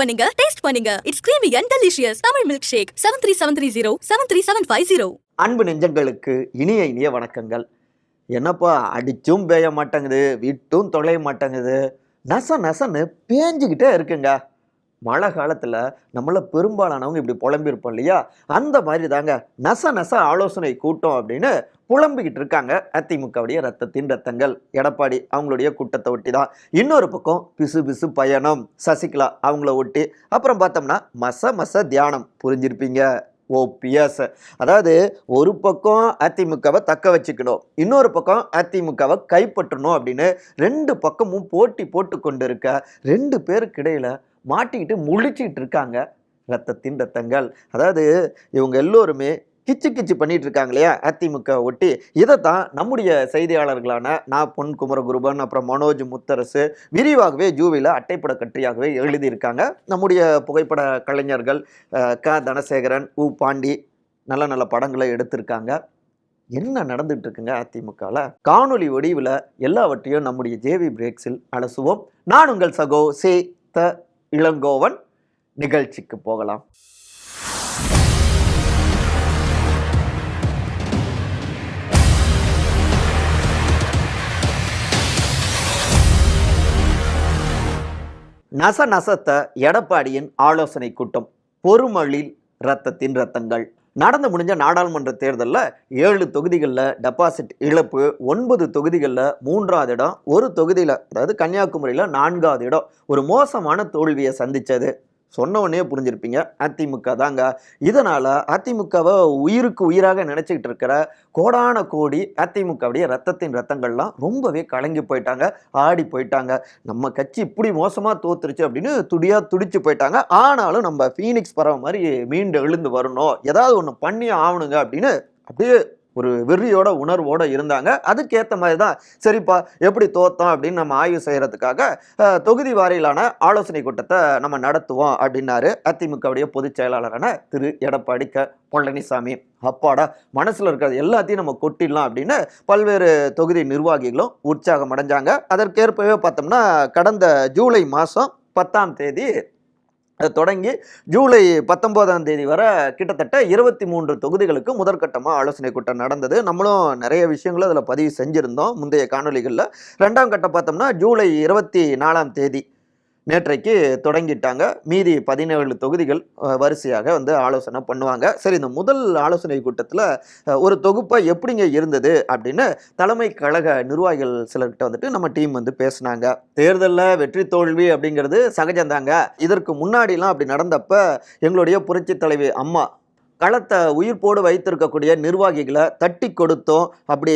பண்ணுங்க டேஸ்ட் பண்ணுங்க. It's creamy and delicious Tamil milk shake seven three seven three zero seven three seven five zero அன்பு நெஞ்சங்களுக்கு இனிய இனிய வணக்கங்கள். என்னப்பா அடிச்சும் பேய மாட்டேங்குது விட்டும் தொலைய மாட்டேங்குது. நச நசன்னு பேஞ்சுக்கிட்டே இருக்குங்க. மழை காலத்தில் நம்மள பெரும்பாலானவங்க இப்படி புலம்பியிருப்போம் இல்லையா? அந்த மாதிரி தாங்க நச நச ஆலோசனை கூட்டம் அப்படின்னு புலம்பிக்கிட்டு இருக்காங்க. அதிமுகவுடைய ரத்தத்தின் ரத்தங்கள். எடப்பாடி அவங்களுடைய கூட்டத்தை ஒட்டி தான் இன்னொரு பக்கம் பிசு பிசு பயணம். சசிகலா அவங்கள ஒட்டி. அப்புறம் பார்த்தோம்னா மச மச தியானம். புரிஞ்சிருப்பீங்க. ஓபிஎஸ் அதாவது ஒரு பக்கம் அதிமுகவை தக்க வச்சுக்கணும். இன்னொரு பக்கம் அதிமுகவை கைப்பற்றணும் அப்படின்னு ரெண்டு பக்கமும் போட்டி போட்டு கொண்டு இருக்க ரெண்டு பேருக்கு மாட்டிக்கிட்டு முழிச்சிக்கிட்டு இருக்காங்க. ரத்தத்தின் ரத்தங்கள். அதாவது இவங்க எல்லோருமே கிச்சு கிச்சு பண்ணிட்டு இருக்காங்க இல்லையா அதிமுக ஒட்டி. இதை தான் நம்முடைய செய்தியாளர்களான நான் பொன் குமரகுருபன் அப்புறம் மனோஜ் முத்தரசு விரிவாகவே ஜூவில அட்டைப்பட கட்டியாகவே எழுதியிருக்காங்க. நம்முடைய புகைப்பட கலைஞர்கள் க. தனசேகரன் உ. பாண்டி நல்ல நல்ல படங்களை எடுத்திருக்காங்க. என்ன நடந்துட்டு இருக்குங்க அதிமுகவில் காணொலி வடிவில் எல்லாவற்றையும் நம்முடைய ஜேவி பிரேக்ஸில் அலசுவோம். நான் உங்கள் சகோ சே. த. இளங்கோவன். நிகழ்ச்சிக்கு போகலாம். நச நசத்த எடப்பாடியின் ஆலோசனை கூட்டம் பொறுமழில் ரத்தத்தின் ரத்தங்கள். நடந்து முடிஞ்ச நாடாளுமன்ற தேர்தலில் ஏழு தொகுதிகளில் டெபாசிட் இழப்பு ஒன்பது தொகுதிகளில் மூன்றாவது இடம் ஒரு தொகுதியில் அதாவது கன்னியாகுமரியில் நான்காவது இடம். ஒரு மோசமான தோல்வியை சந்தித்தது சொன்னவொடனே புரிஞ்சிருப்பீங்க. அதிமுக தாங்க. இதனால் அதிமுகவை உயிருக்கு உயிராக நினச்சிக்கிட்டு இருக்கிற கோடான கோடி அதிமுகவுடைய ரத்தத்தின் ரத்தங்கள்லாம் ரொம்பவே கலங்கி போயிட்டாங்க ஆடி போயிட்டாங்க. நம்ம கட்சி இப்படி மோசமாக தோத்துருச்சு அப்படின்னு துடியாக துடிச்சு போயிட்டாங்க. ஆனாலும் நம்ம ஃபீனிக்ஸ் பறவை மாதிரி மீண்டு எழுந்து வரணும். ஏதாவது ஒன்று பண்ணி ஆகணுங்க அப்படின்னு அப்படியே ஒரு வெறியோட உணர்வோட இருந்தாங்க. அதுக்கேற்ற மாதிரி தான் சரிப்பா எப்படி தோத்தோம் அப்படின்னு நம்ம ஆய்வு செய்கிறதுக்காக தொகுதி வாரியிலான ஆலோசனை கூட்டத்தை நம்ம நடத்துவோம் அப்படின்னாரு அதிமுகவுடைய பொதுச் செயலாளரான திரு. எடப்பாடி க. பழனிசாமி. அப்பாடா மனசில் இருக்கிறது எல்லாத்தையும் நம்ம கொட்டிடலாம் அப்படின்னு பல்வேறு தொகுதி நிர்வாகிகளும் உற்சாகம் அடைஞ்சாங்க. அதற்கேற்பவே பார்த்தோம்னா கடந்த ஜூலை மாதம் பத்தாம் தேதி அதை தொடங்கி ஜூலை பத்தொம்போதாம் தேதி வரை கிட்டத்தட்ட இருபத்தி மூன்று தொகுதிகளுக்கு முதற்கட்டமாக ஆலோசனை கூட்டம் நடந்தது. நம்மளும் நிறைய விஷயங்களும் அதில் பதிவு செஞ்சுருந்தோம் முந்தைய காணொளிகளில். ரெண்டாம் கட்டம் பார்த்தோம்னா ஜூலை இருபத்தி நாலாம் தேதி. நேற்றைக்கு தொடங்கிட்டாங்க. மீதி பதினேழு தொகுதிகள் வரிசையாக வந்து ஆலோசனை பண்ணுவாங்க. சரி இந்த முதல் ஆலோசனை கூட்டத்தில் ஒரு தொகுப்பாக எப்படிங்க இருந்தது அப்படின்னு தலைமை கழக நிர்வாகிகள் சிலர்கிட்ட வந்துட்டு நம்ம டீம் வந்து பேசினாங்க. தேர்தலில் வெற்றி தோல்வி அப்படிங்கிறது சகஜம்தாங்க. இதற்கு முன்னாடிலாம் அப்படி நடந்தப்ப எங்களுடைய புரட்சி தலைவி அம்மா களத்தை உயிர்ப்போடு வைத்திருக்கக்கூடிய நிர்வாகிகளை தட்டி கொடுத்தோம் அப்படி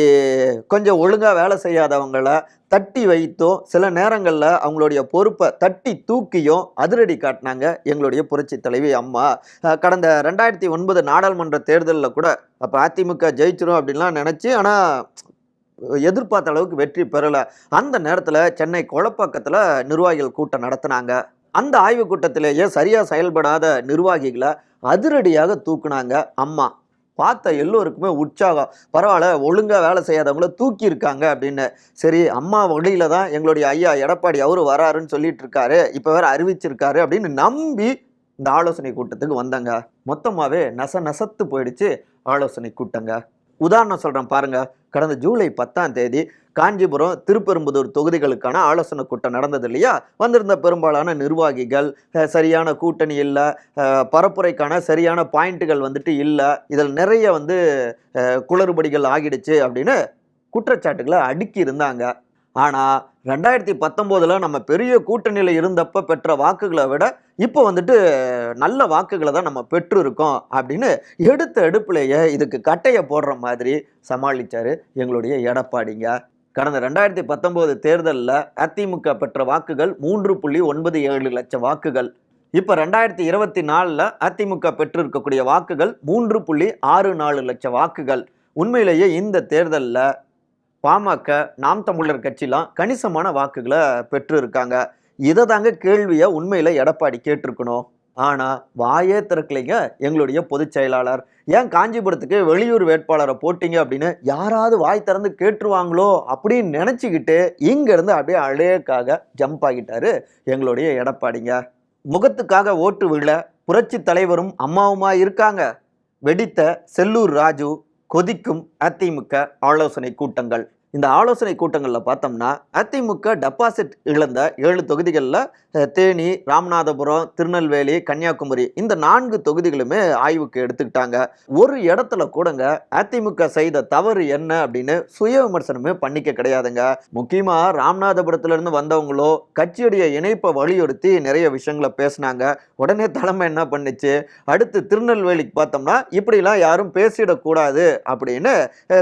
கொஞ்சம் ஒழுங்காக வேலை செய்யாதவங்களை தட்டி வைத்தோம் சில நேரங்களில் அவங்களுடைய பொறுப்பை தட்டி தூக்கியும் அதிரடி காட்டினாங்க எங்களுடைய புரட்சி தலைவி அம்மா. கடந்த ரெண்டாயிரத்தி ஒன்பது நாடாளுமன்ற தேர்தலில் கூட அப்போ அதிமுக ஜெயிச்சிரும் அப்படின்லாம் நினச்சி ஆனால் எதிர்பார்த்த அளவுக்கு வெற்றி பெறலை. அந்த நேரத்தில் சென்னை குளப்பாக்கத்தில் நிர்வாகிகள் கூட்டம் நடத்தினாங்க. அந்த ஆய்வுக் கூட்டத்திலேயே சரியாக செயல்படாத நிர்வாகிகளை அதிரடியாக தூக்குனாங்க அம்மா. பார்த்த எல்லோருக்குமே உற்சாகம். பரவாயில்ல ஒழுங்காக வேலை செய்யாதவங்கள தூக்கி இருக்காங்க அப்படின்னு. சரி அம்மா வழியில தான் எங்களுடைய ஐயா எடப்பாடி அவர் வராருன்னு சொல்லிட்டு இருக்காரு இப்போ வேற அறிவிச்சிருக்காரு அப்படின்னு நம்பி இந்த ஆலோசனை கூட்டத்துக்கு வந்தாங்க. மொத்தமாகவே நச நசத்து போயிடுச்சு ஆலோசனை கூட்டங்க. உதாரணம் சொல்கிறேன் பாருங்கள் கடந்த ஜூலை பத்தாம் தேதி காஞ்சிபுரம் திருப்பெரும்புதூர் தொகுதிகளுக்கான ஆலோசனை கூட்டம் நடந்தது இல்லையா? வந்திருந்த பெரும்பாலான நிர்வாகிகள் சரியான கூட்டணி இல்லை பரப்புரைக்கான சரியான பாயிண்ட்டுகள் வந்துட்டு இல்லை இதில் நிறைய வந்து குளறுபடிகள் ஆகிடுச்சு அப்படின்னு குற்றச்சாட்டுகளை அடுக்கி இருந்தாங்க. ஆனால் ரெண்டாயிரத்தி பத்தொம்போதில் நம்ம பெரிய கூட்டணியில் இருந்தப்ப பெற்ற வாக்குகளை விட இப்போ வந்துட்டு நல்ல வாக்குகளை தான் நம்ம பெற்றிருக்கோம் அப்படின்னு எடுத்த எடுப்புலேயே இதுக்கு கட்டையை போடுற மாதிரி சமாளித்தார் எங்களுடைய எடப்பாடிங்க. கடந்த ரெண்டாயிரத்தி பத்தொம்போது தேர்தலில் அதிமுக பெற்ற வாக்குகள் மூன்று புள்ளி ஒன்பது ஏழு லட்சம் வாக்குகள். இப்போ ரெண்டாயிரத்தி இருபத்தி நாலில் அதிமுக பெற்றிருக்கக்கூடிய வாக்குகள் மூன்று புள்ளி ஆறு நாலு லட்சம் வாக்குகள். உண்மையிலேயே இந்த தேர்தலில் பாமக நாம் தமிழர் கட்சிலாம் கணிசமான வாக்குகளை பெற்று இருக்காங்க இதை தாங்க கேள்வியை உண்மையில் எடப்பாடி கேட்டிருக்கணும். ஆனால் வாயே திறக்கலைங்க எங்களுடைய பொதுச் செயலாளர். ஏன் காஞ்சிபுரத்துக்கு வெளியூர் வேட்பாளரை போட்டிங்க அப்படின்னு யாராவது வாய் திறந்து கேட்டுருவாங்களோ அப்படின்னு நினச்சிக்கிட்டு இங்கேருந்து அப்படியே அழகாக ஜம்ப் ஆகிட்டாரு எங்களுடைய எடப்பாடிங்க. முகத்துக்காக ஓட்டு விழ புரட்சி தலைவரும் அம்மாவுமா இருக்காங்க. வெடித்த செல்லூர் ராஜு கொதிக்கும் அதிமுக ஆலோசனை கூட்டங்கள். இந்த ஆலோசனை கூட்டங்களில் பார்த்தோம்னா அதிமுக டெபாசிட் இழந்த ஏழு தொகுதிகளில் தேனி ராமநாதபுரம் திருநெல்வேலி கன்னியாகுமரி இந்த நான்கு தொகுதிகளுமே ஆய்வுக்கு எடுத்துக்கிட்டாங்க. ஒரு இடத்துல கூடங்க அதிமுக செய்த தவறு என்ன அப்படின்னு சுய விமர்சனமே பண்ணிக்க கிடையாதுங்க. முக்கியமாக ராமநாதபுரத்துலேருந்து வந்தவங்களோ கட்சியுடைய இணைப்பை வலியுறுத்தி நிறைய விஷயங்களை பேசினாங்க. உடனே தலைமை என்ன பண்ணுச்சு? அடுத்து திருநெல்வேலிக்கு பார்த்தோம்னா இப்படிலாம் யாரும் பேசிடக்கூடாது அப்படின்னு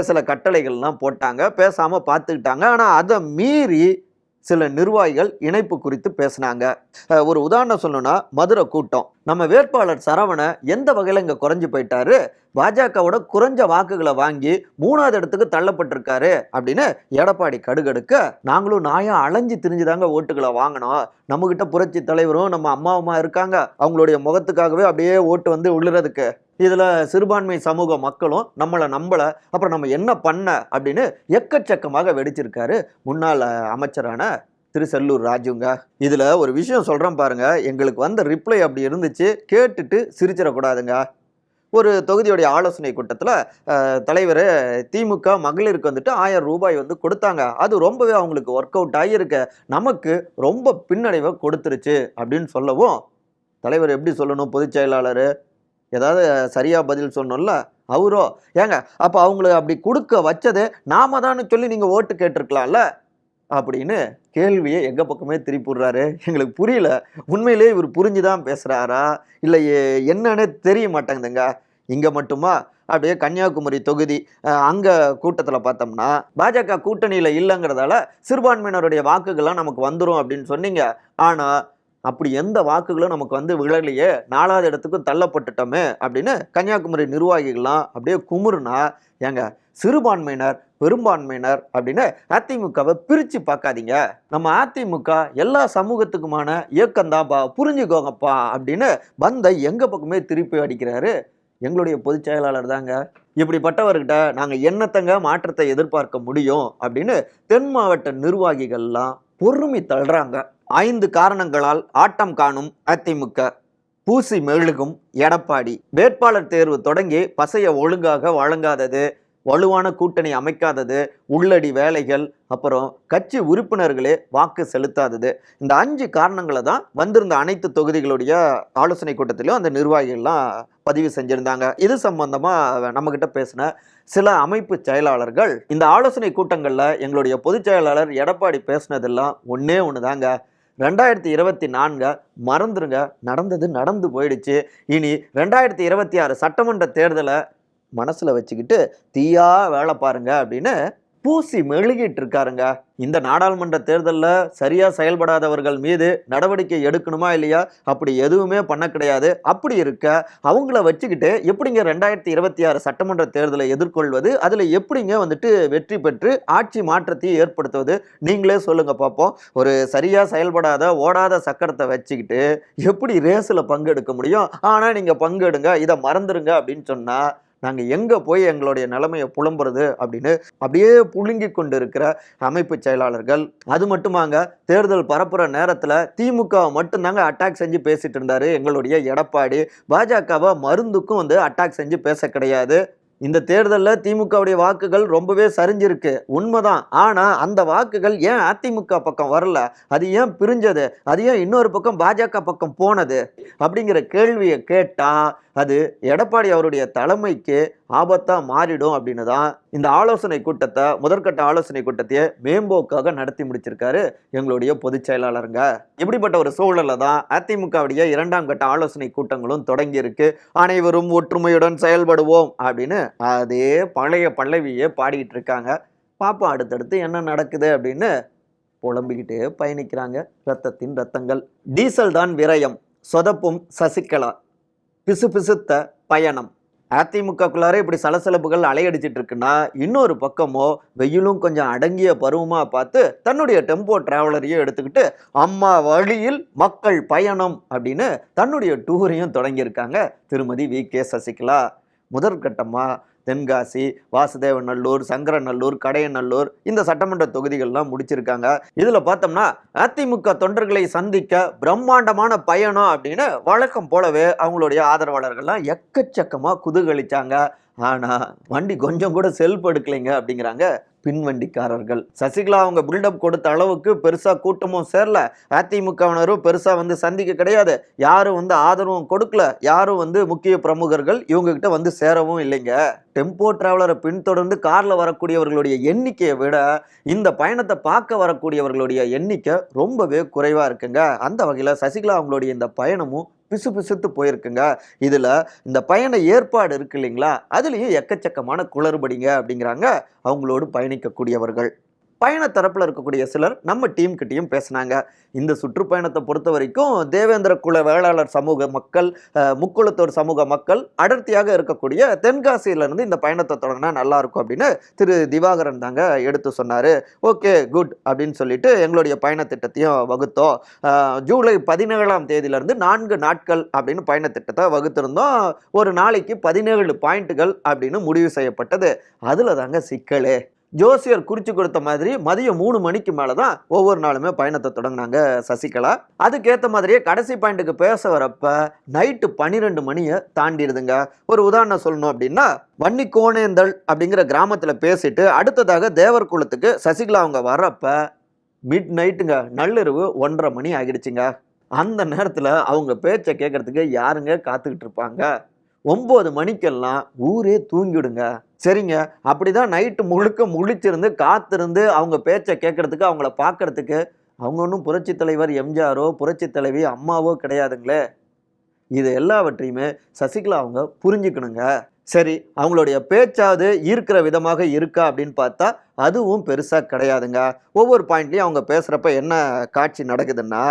சில கட்டளைகள்லாம் போட்டாங்க. பேச பேசாமல் பார்த்துக்கிட்டாங்க. ஆனால் அதை மீறி சில நிர்வாகிகள் இணைப்பு குறித்து பேசினாங்க. ஒரு உதாரணம் சொல்லணும்னா மதுரை கூட்டம். நம்ம வேட்பாளர் சரவண எந்த வகையில் இங்கே குறைஞ்சு போயிட்டாரு? பாஜகவோட குறைஞ்ச வாக்குகளை வாங்கி மூணாவது இடத்துக்கு தள்ளப்பட்டிருக்காரு அப்படின்னு எடப்பாடி கடுகடுக்க நாங்களும் நாயா அலைஞ்சு திரிஞ்சுதாங்க ஓட்டுகளை வாங்கினோம். நம்மகிட்ட புரட்சி தலைவரும் நம்ம அம்மாவுமா இருக்காங்க. அவங்களுடைய முகத்துக்காகவே அப்படியே ஓட்டு வந்து உள்ளுறதுக்கு. இதில் சிறுபான்மை சமூக மக்களும் நம்மளை நம்பலை அப்புறம் நம்ம என்ன பண்ண அப்படின்னு எக்கச்சக்கமாக வெடிச்சிருக்காரு முன்னாள் அமைச்சரான திரு செல்லூர் ராஜுங்க. இதில் ஒரு விஷயம் சொல்கிறேன் பாருங்க. எங்களுக்கு வந்த ரிப்ளை அப்படி இருந்துச்சு. கேட்டுட்டு சிரிச்சிடக்கூடாதுங்க. ஒரு தொகுதியுடைய ஆலோசனை கூட்டத்தில் தலைவர் திமுக மகளிருக்கு வந்துட்டு ஆயிரம் ரூபாய் வந்து கொடுத்தாங்க. அது ரொம்பவே அவங்களுக்கு ஒர்க் அவுட் ஆகியிருக்க நமக்கு ரொம்ப பின்னடைவை கொடுத்துருச்சு அப்படின்னு சொல்லவும் தலைவர் எப்படி சொல்லணும்? பொதுச் செயலாளர் ஏதாவது சரியாக பதில் சொன்னோம்ல அவரோ ஏங்க அப்போ அவங்களுக்கு அப்படி கொடுக்க வச்சது நாம தான் சொல்லி நீங்கள் ஓட்டு கேட்டிருக்கலாம்ல அப்படின்னு கேள்வியை எங்கள் பக்கமே திருப்பி விடுறாரு எங்களுக்கு புரியல. உண்மையிலே இவர் புரிஞ்சு தான் பேசுகிறாரா இல்லை என்னன்னு தெரிய மாட்டேங்குதுங்க. இங்கே மட்டுமா? அப்படியே கன்னியாகுமரி தொகுதி அங்கே கூட்டத்தில் பார்த்தோம்னா பாஜக கூட்டணியில் இல்லைங்கிறதால சிறுபான்மையினருடைய வாக்குகள்லாம் நமக்கு வந்துடும் அப்படின்னு சொன்னீங்க. ஆனால் அப்படி எந்த வாக்குகளும் நமக்கு வந்து விழலையே நாலாவது இடத்துக்கும் தள்ளப்பட்டுட்டோமே அப்படின்னு கன்னியாகுமரி நிர்வாகிகள்லாம் அப்படியே குமுறுனா ஏங்க சிறுபான்மையினர் பெரும்பான்மையினர் அப்படின்னு அதிமுகவை பிரித்து பார்க்காதீங்க. நம்ம அதிமுக எல்லா சமூகத்துக்குமான இயக்கம்தான்ப்பா புரிஞ்சுக்கோங்கப்பா அப்படின்னு பந்தை எங்கள் பக்கமே திருப்பி அடிக்கிறாரு. எங்களுடைய பொதுச் செயலாளர் தாங்க. இப்படிப்பட்டவர்கிட்ட நாங்கள் என்னத்தங்க மாற்றத்தை எதிர்பார்க்க முடியும் அப்படின்னு தென் மாவட்ட நிர்வாகிகள்லாம் பொறுமை தள்ளுறாங்க. ஐந்து காரணங்களால் ஆட்டம் காணும் அதிமுக. பூசி மெழுகும் எடப்பாடி. வேட்பாளர் தேர்வு தொடங்கி பசைய ஒழுங்காக வழங்காதது வலுவான கூட்டணி அமைக்காதது உள்ளடி வேலைகள் அப்புறம் கட்சி உறுப்பினர்களே வாக்கு செலுத்தாதது. இந்த அஞ்சு காரணங்களை தான் வந்திருந்த அனைத்து தொகுதிகளுடைய ஆலோசனை கூட்டத்திலும் அந்த நிர்வாகிகள்லாம் பதிவு செஞ்சிருந்தாங்க. இது சம்பந்தமா நம்மக்கிட்ட பேசின சில அமைப்பு செயலாளர்கள் இந்த ஆலோசனை கூட்டங்களில் எங்களுடைய பொதுச் செயலாளர் எடப்பாடி பேசினதெல்லாம் ஒன்றே ஒன்று தாங்க ரெண்டாயிரத்தி இருபத்தி நான்கை மறந்துருங்க. நடந்தது நடந்து போயிடுச்சு. இனி ரெண்டாயிரத்தி இருபத்தி ஆறு சட்டமன்ற தேர்தலை மனசில் வச்சுக்கிட்டு தீயா வேலை பாருங்க அப்படின்னு பூசி மெழுகிட்டு இருக்காருங்க இந்த நாடாளுமன்ற தேர்தலில் சரியாக செயல்படாதவர்கள் மீது நடவடிக்கை எடுக்கணுமா இல்லையா? அப்படி எதுவுமே பண்ண கிடையாது. அப்படி இருக்க அவங்கள வச்சுக்கிட்டு எப்படிங்க ரெண்டாயிரத்தி இருபத்தி ஆறு சட்டமன்ற தேர்தலை எதிர்கொள்வது? அதில் எப்படிங்க வந்துட்டு வெற்றி பெற்று ஆட்சி மாற்றத்தை ஏற்படுத்துவது? நீங்களே சொல்லுங்கள் பார்ப்போம் ஒரு சரியாக செயல்படாத ஓடாத சக்கரத்தை வச்சுக்கிட்டு எப்படி ரேஸில் பங்கெடுக்க முடியும்? ஆனால் நீங்கள் பங்கெடுங்க இதை மறந்துடுங்க அப்படின்னு சொன்னால் நாங்கள் எங்கே போய் எங்களுடைய நிலைமையை புலம்புறது அப்படின்னு அப்படியே புழுங்கி கொண்டு இருக்கிற அமைப்பு செயலாளர்கள் அது மட்டுமாங்க தேர்தல் பரப்புகிற நேரத்தில் திமுகவை மட்டும்தாங்க அட்டாக் செஞ்சு பேசிட்டு இருந்தாரு எங்களுடைய எடப்பாடி. பாஜகவை மருந்துக்கும் வந்து அட்டாக் செஞ்சு பேச கிடையாது. இந்த தேர்தலில் திமுகவுடைய வாக்குகள் ரொம்பவே சரிஞ்சிருக்கு. உண்மைதான். ஆனால் அந்த வாக்குகள் ஏன் அதிமுக பக்கம் வரல? அது ஏன் பிரிஞ்சது? அது ஏன் இன்னொரு பக்கம் பாஜக பக்கம் போனது? அப்படிங்கிற கேள்வியை கேட்டால் அது எடப்பாடி அவருடைய தலைமைக்கு ஆபத்தாக மாறிடும் அப்படின்னு தான் இந்த ஆலோசனை கூட்டத்தை முதற்கட்ட ஆலோசனை கூட்டத்தையே மேம்போக்காக நடத்தி முடிச்சிருக்காரு எங்களுடைய பொதுச் செயலாளருங்க. இப்படிப்பட்ட ஒரு சூழலில் தான் அதிமுகவுடைய இரண்டாம் கட்ட ஆலோசனை கூட்டங்களும் தொடங்கி இருக்கு. அனைவரும் ஒற்றுமையுடன் செயல்படுவோம் அப்படின்னு அதே பழைய பல்லவியே பாடிட்டு இருக்காங்க. பாப்போம் அடுத்தடுத்து என்ன நடக்குது அப்படின்னு புலம்பிக்கிட்டே பயணிக்கிறாங்க. ரத்தத்தின் ரத்தங்கள். டீசல் தான் விரயம். சொதப்பும் சசிகலா. பிசுபிசுத்த பயணம். அதிமுகக்குள்ளார இப்படி சலசலப்புகள் அலையடிச்சிட்டு இருக்குன்னா இன்னொரு பக்கமோ வெயிலும் கொஞ்சம் அடங்கிய பருவமாக பார்த்து தன்னுடைய டெம்போ டிராவலரையும் எடுத்துக்கிட்டு அம்மா வழியில் மக்கள் பயணம் அப்படின்னு தன்னுடைய டூரையும் தொடங்கியிருக்காங்க. திருமதி வி கே சசிகலா. முதற்கட்டமாக தென்காசி வாசுதேவநல்லூர் சங்கரநல்லூர் கடையநல்லூர் இந்த சட்டமன்ற தொகுதிகள்லாம் முடிச்சிருக்காங்க. இதில் பார்த்தோம்னா அதிமுக தொண்டர்களை சந்திக்க பிரம்மாண்டமான பயணம் அப்படின்னு வழக்கம் போலவே அவங்களுடைய ஆதரவாளர்கள்லாம் எக்கச்சக்கமாக குதூகலிச்சாங்க. ஆனா வண்டி கொஞ்சம் கூட செல்ஃப் எடுக்கலைங்க அப்படிங்கிறாங்க பின்வண்டிக்காரர்கள். சசிகலா அவங்க பில்டப் கொடுத்த அளவுக்கு பெருசா கூட்டமும் சேரல. அதிமுகவினரும் பெருசா வந்து சந்திக்க கிடையாது. யாரும் வந்து ஆதரவும் கொடுக்கல. யாரும் வந்து முக்கிய பிரமுகர்கள் இவங்க கிட்ட வந்து சேரவும் இல்லைங்க. டெம்போ டிராவலரை பின்தொடர்ந்து கார்ல வரக்கூடியவர்களுடைய எண்ணிக்கையை விட இந்த பயணத்தை பார்க்க வரக்கூடியவர்களுடைய எண்ணிக்கை ரொம்பவே குறைவா இருக்குங்க. அந்த வகையில சசிகலா அவங்களுடைய இந்த பயணமும் பிசு பிசுத்து போயிருக்குங்க. இதில் இந்த பயண ஏற்பாடு இருக்கு இல்லைங்களா? அதுலேயும் எக்கச்சக்கமான குளறுபடிங்க அப்படிங்கிறாங்க. அவங்களோடு பயணிக்கக்கூடியவர்கள். பயண தரப்பில் இருக்கக்கூடிய சிலர் நம்ம டீம் கிட்டயும் பேசினாங்க. இந்த சுற்றுப்பயணத்தை பொறுத்த வரைக்கும் தேவேந்திர குல வேளாளர் சமூக மக்கள் முக்குளத்தோர் சமூக மக்கள் அடர்த்தியாக இருக்கக்கூடிய தென்காசியிலிருந்து இந்த பயணத்தை தொடங்கினா நல்லா இருக்கும் அப்படின்னு திரு திவாகரன் தாங்க எடுத்து சொன்னார். ஓகே குட் அப்படின்னு சொல்லிட்டு எங்களுடைய பயணத்திட்டத்தையும் வகுத்தோம். ஜூலை பதினேழாம் தேதியிலேருந்து நான்கு நாட்கள் அப்படின்னு பயணத்திட்டத்தை வகுத்திருந்தோம். ஒரு நாளைக்கு பதினேழு பாயிண்ட்டுகள் அப்படின்னு முடிவு செய்யப்பட்டது. அதில் தாங்க சிக்கலே. ஜோசியர் குறிச்சு கொடுத்த மாதிரி மதியம் மூணு மணிக்கு மேலே தான் ஒவ்வொரு நாளுமே பயணத்தை தொடங்கினாங்க சசிகலா. அதுக்கேற்ற மாதிரியே கடைசி பாயிண்ட்டுக்கு பேச வரப்ப நைட்டு பன்னிரெண்டு மணியை தாண்டிடுதுங்க. ஒரு உதாரணம் சொல்லணும் அப்படின்னா வன்னி கோணேந்தல் அப்படிங்கிற கிராமத்தில் பேசிட்டு அடுத்ததாக தேவர் குளத்துக்கு சசிகலா அவங்க வர்றப்ப மிட் நைட்டுங்க நள்ளிரவு ஒன்றரை மணி ஆகிடுச்சுங்க. அந்த நேரத்தில் அவங்க பேச்சை கேட்கறதுக்கு யாருங்க காத்துக்கிட்டு இருப்பாங்க? ஒம்பது மணிக்கெல்லாம் ஊரே தூங்கிடுங்க. சரிங்க. அப்படிதான் நைட்டு முழுக்க முழிச்சிருந்து காத்திருந்து அவங்க பேச்சை கேட்கறதுக்கு அவங்கள பார்க்கறதுக்கு அவங்க ஒன்றும் புரட்சி தலைவர் எம்ஜிஆரோ புரட்சி தலைவி அம்மாவோ கிடையாதுங்களே. இது எல்லாவற்றையுமே சசிகலா அவங்க புரிஞ்சுக்கணுங்க. சரி அவங்களுடைய பேச்சாவது ஈர்க்கிற விதமாக இருக்கா அப்படின்னு பார்த்தா அதுவும் பெருசாக கிடையாதுங்க. ஒவ்வொரு பாயிண்ட்லேயும் அவங்க பேசுகிறப்ப என்ன காட்சி நடக்குதுன்னா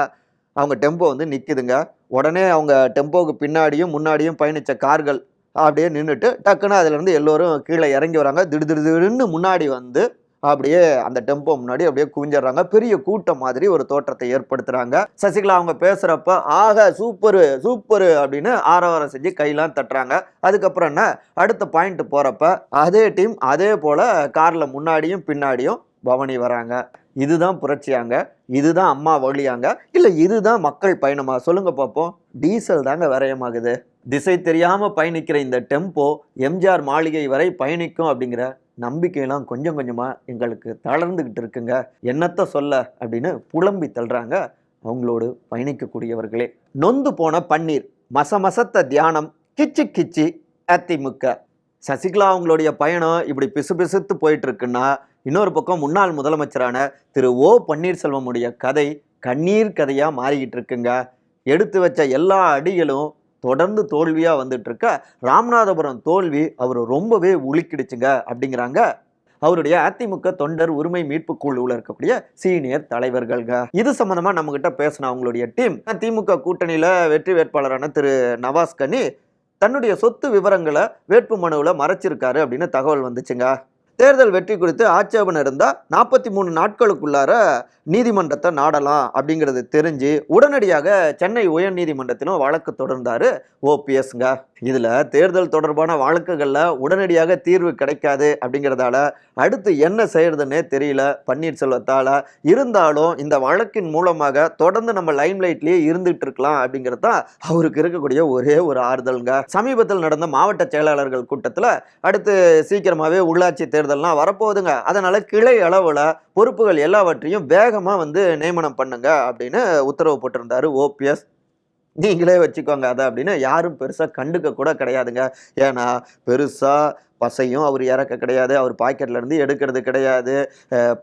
அவங்க டெம்போ வந்து நிற்குதுங்க உடனே அவங்க டெம்போவுக்கு பின்னாடியும் முன்னாடியும் பயணித்த கார்கள் அப்படியே நின்றுட்டு டக்குன்னு அதுலேருந்து எல்லோரும் கீழே இறங்கி வராங்க. திடுதிடுன்னு முன்னாடி வந்து அப்படியே அந்த டெம்போ முன்னாடி அப்படியே குவிஞ்சிடுறாங்க. பெரிய கூட்டம் மாதிரி ஒரு தோற்றத்தை ஏற்படுத்துகிறாங்க சசிகலா அவங்க பேசுகிறப்ப ஆக சூப்பரு சூப்பரு அப்படின்னு ஆரவாரம் செஞ்சு கையெல்லாம் தட்டுறாங்க. அதுக்கப்புறம் என்ன? அடுத்த பாயிண்ட் போகிறப்ப அதே டீம் அதே போல் காரில் முன்னாடியும் பின்னாடியும் பவனி வராங்க. இதுதான் புரட்சியாங்க இதுதான் அம்மா வழியாங்க இல்லை இதுதான் மக்கள் பயணமா? சொல்லுங்க பார்ப்போம் டீசல் தாங்க விரயமாகுது. திசை தெரியாமல் பயணிக்கிற இந்த டெம்போ எம்ஜிஆர் மாளிகை வரை பயணிக்கும் அப்படிங்கிற நம்பிக்கையெல்லாம் கொஞ்சம் கொஞ்சமாக எங்களுக்கு தளர்ந்துக்கிட்டு இருக்குங்க. என்னத்த சொல்ல அப்படின்னு புலம்பி தள்ளுறாங்க அவங்களோடு பயணிக்கக்கூடியவர்களே. நொந்து போன பன்னீர் மசமசத்த தியானம் கிச்சு கிச்சி அதிமுக சசிகலா அவங்களுடைய பயணம் இப்படி பிசு பிசுத்து போயிட்டுருக்குன்னா இன்னொரு பக்கம் முன்னாள் முதலமைச்சரான திரு. ஓ. பன்னீர்செல்வமுடைய கதை கண்ணீர் கதையாக மாறிக்கிட்டு இருக்குங்க எடுத்து வச்ச எல்லா அடிகளும் தொடர்ந்து தோல்வியாக வந்துட்டுருக்க. ராமநாதபுரம் தோல்வி அவர் ரொம்பவே உலுக்கிடுச்சுங்க அப்படிங்கிறாங்க. அவருடைய அதிமுக தொண்டர் உரிமை மீட்பு குழுவில் இருக்கக்கூடிய சீனியர் தலைவர்கள்ங்க. இது சம்பந்தமா நம்ம கிட்ட பேசின அவங்களுடைய டீம் திமுக கூட்டணியில வெற்றி வேட்பாளரான திரு. நவாஸ் கனி தன்னுடைய சொத்து விவரங்களை வேட்பு மனுவில் மறைச்சிருக்காரு அப்படின்னு தகவல் வந்துச்சுங்க. தேர்தல் வெற்றி குறித்து ஆட்சேபனை இருந்தால் நாற்பத்தி மூணு நாட்களுக்குள்ளார நீதிமன்றத்தை நாடலாம் அப்படிங்கிறது தெரிஞ்சு உடனடியாக சென்னை உயர்நீதிமன்றத்திலும் வழக்கு தொடர்ந்தாரு ஓபிஎஸ்ங்க இதில் தேர்தல் தொடர்பான வழக்குகளில் உடனடியாக தீர்வு கிடைக்காது அப்படிங்கிறதால அடுத்து என்ன செய்யறதுன்னே தெரியல. பன்னீர்செல்வத்தால் இருந்தாலும் இந்த வழக்கின் மூலமாக தொடர்ந்து நம்ம லைம் இருந்துகிட்டு இருக்கலாம் அப்படிங்கிறது தான் அவருக்கு இருக்கக்கூடிய ஒரே ஒரு ஆறுதல்ங்க. சமீபத்தில் நடந்த மாவட்ட செயலாளர்கள் கூட்டத்தில் அடுத்து சீக்கிரமாகவே உள்ளாட்சி தேர்தல்லாம் வரப்போகுதுங்க. அதனால கிளை அளவில் பொறுப்புகள் எல்லாவற்றையும் வேகமாக வந்து நியமனம் பண்ணுங்க அப்படின்னு உத்தரவு போட்டிருந்தாரு ஓபிஎஸ். நீங்களே வச்சுக்கோங்க அதை அப்படின்னு யாரும் பெருசாக கண்டுக்க கூட கிடையாதுங்க. ஏன்னா பெருசாக பசையும் அவர் இறக்க கிடையாது அவர் பாக்கெட்லேருந்து எடுக்கிறது கிடையாது.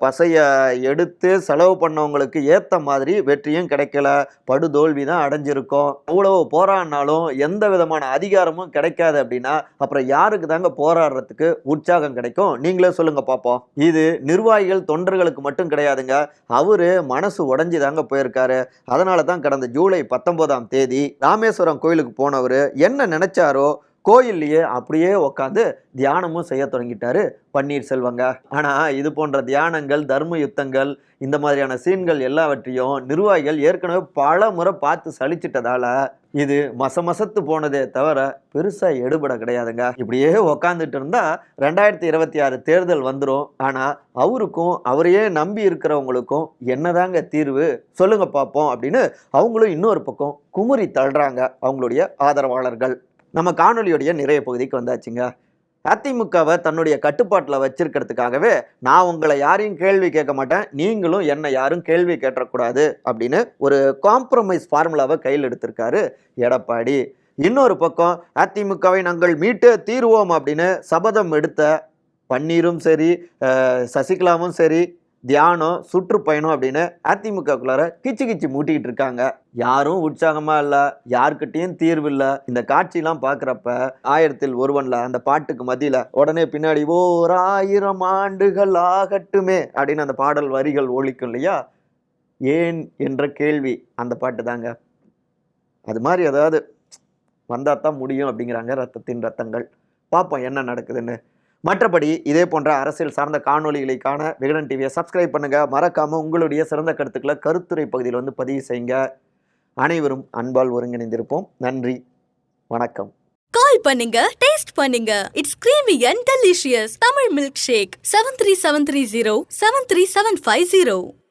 பசையை எடுத்து செலவு பண்ணவங்களுக்கு ஏற்ற மாதிரி வெற்றியும் கிடைக்கல. படுதோல்வி தான் அடைஞ்சிருக்கோம். அவ்வளவு போராடினாலும் எந்த விதமான அதிகாரமும் கிடைக்காது அப்படின்னா அப்புறம் யாருக்கு தாங்க போராடுறதுக்கு உற்சாகம் கிடைக்கும்? நீங்களே சொல்லுங்க பார்ப்போம் இது நிர்வாகிகள் தொண்டர்களுக்கு மட்டும் கிடையாதுங்க. அவரு மனசு உடஞ்சி தாங்க போயிருக்காரு. அதனால தான் கடந்த ஜூலை பத்தொன்பதாம் தேதி ராமேஸ்வரம் கோயிலுக்கு போனவர் என்ன நினைச்சாரோ கோயில்லையே அப்படியே உக்காந்து தியானமும் செய்ய தொடங்கிட்டாரு பன்னீர்செல்வங்க ஆனால் இது போன்ற தியானங்கள் தர்ம யுத்தங்கள் இந்த மாதிரியான சீன்கள் எல்லாவற்றையும் நிர்வாகிகள் ஏற்கனவே பல முறை பார்த்து சலிச்சிட்டதால இது மசமசத்து போனதே தவிர பெருசாக எடுபட கிடையாதுங்க. இப்படியே உக்காந்துட்டு இருந்தால் ரெண்டாயிரத்தி இருபத்தி ஆறு தேர்தல் வந்துடும் ஆனால் அவருக்கும் அவரையே நம்பி இருக்கிறவங்களுக்கும் என்னதாங்க தீர்வு? சொல்லுங்க பார்ப்போம் அப்படின்னு அவங்களும் இன்னொரு பக்கம் குமுறி தள்ளுறாங்க அவங்களுடைய ஆதரவாளர்கள். நம்ம காணொலியுடைய நிறைய பகுதிக்கு வந்தாச்சுங்க. அதிமுகவை தன்னுடைய கட்டுப்பாட்டில் வச்சிருக்கிறதுக்காகவே நான் உங்களை யாரையும் கேள்வி கேட்க மாட்டேன் நீங்களும் என்னை யாரும் கேள்வி கேட்டக்கூடாது அப்படின்னு ஒரு காம்ப்ரமைஸ் ஃபார்முலாவை கையில் எடுத்திருக்காரு எடப்பாடி. இன்னொரு பக்கம் அதிமுகவை நாங்கள் மீட்டு தீருவோம் அப்படின்னு சபதம் எடுத்த பன்னீரும் சரி சசிகலாவும் சரி தியானம் சுற்றுப்பயணம் அப்படின்னு அதிமுகக்குள்ளார கிச்சு கிச்சு மூட்டிக்கிட்டு இருக்காங்க. யாரும் உற்சாகமாக இல்லை யாருக்கிட்டேயும் தீர்வு இல்லை. இந்த காட்சிலாம் பார்க்குறப்ப ஆயிரத்தில் ஒருவனில் அந்த பாட்டுக்கு மதியில் உடனே பின்னாடி ஓர் ஆயிரம் ஆண்டுகள் ஆகட்டுமே அப்படின்னு அந்த பாடல் வரிகள் ஒழிக்கும் இல்லையா? ஏன் என்ற கேள்வி அந்த பாட்டு தாங்க. அது மாதிரி ஏதாவது வந்தால் தான் முடியும் அப்படிங்கிறாங்க ரத்தத்தின் ரத்தங்கள். பார்ப்போம் என்ன நடக்குதுன்னு. மற்றபடி இதே போன்ற அரசியல் சார்ந்த காணொலிகளை காண விகடன் டிவியை சப்ஸ்கிரைப் பண்ணுங்க. மறக்காம உங்களுடைய சிறந்த கருத்துக்களை கருத்துரை பகுதியில் வந்து பதிவு செய்யுங்க. அனைவரும் அன்பால் ஒருங்கிணைந்திருப்போம். நன்றி. வணக்கம். கால் பண்ணுங்க டேஸ்ட் பண்ணுங்க. It's creamy and delicious Tamil milk shake seven three seven three zero seven three seven five zero